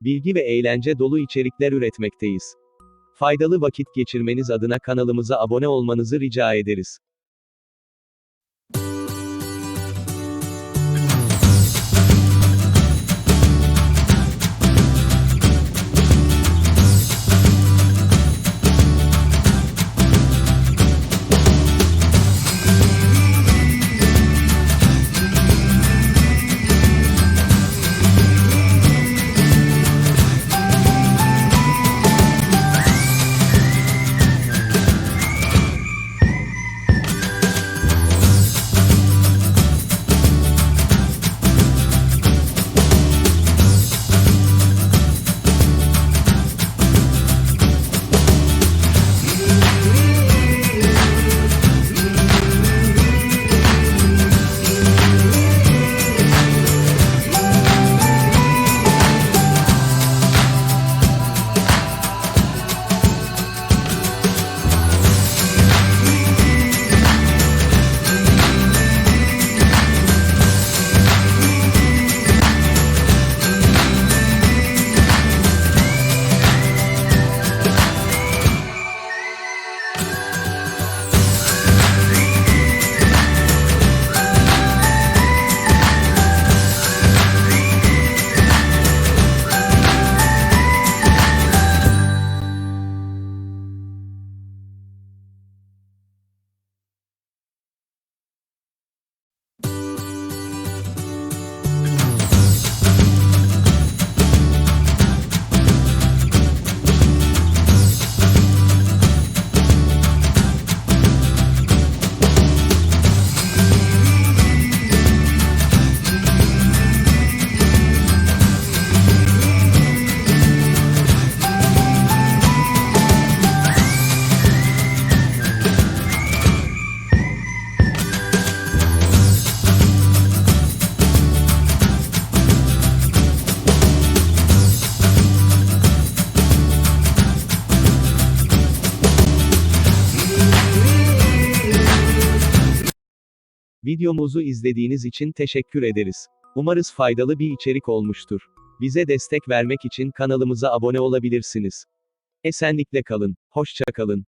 bilgi ve eğlence dolu içerikler üretmekteyiz. Faydalı vakit geçirmeniz adına kanalımıza abone olmanızı rica ederiz. Videomuzu izlediğiniz için teşekkür ederiz. Umarız faydalı bir içerik olmuştur. Bize destek vermek için kanalımıza abone olabilirsiniz. Esenlikle kalın, hoşça kalın.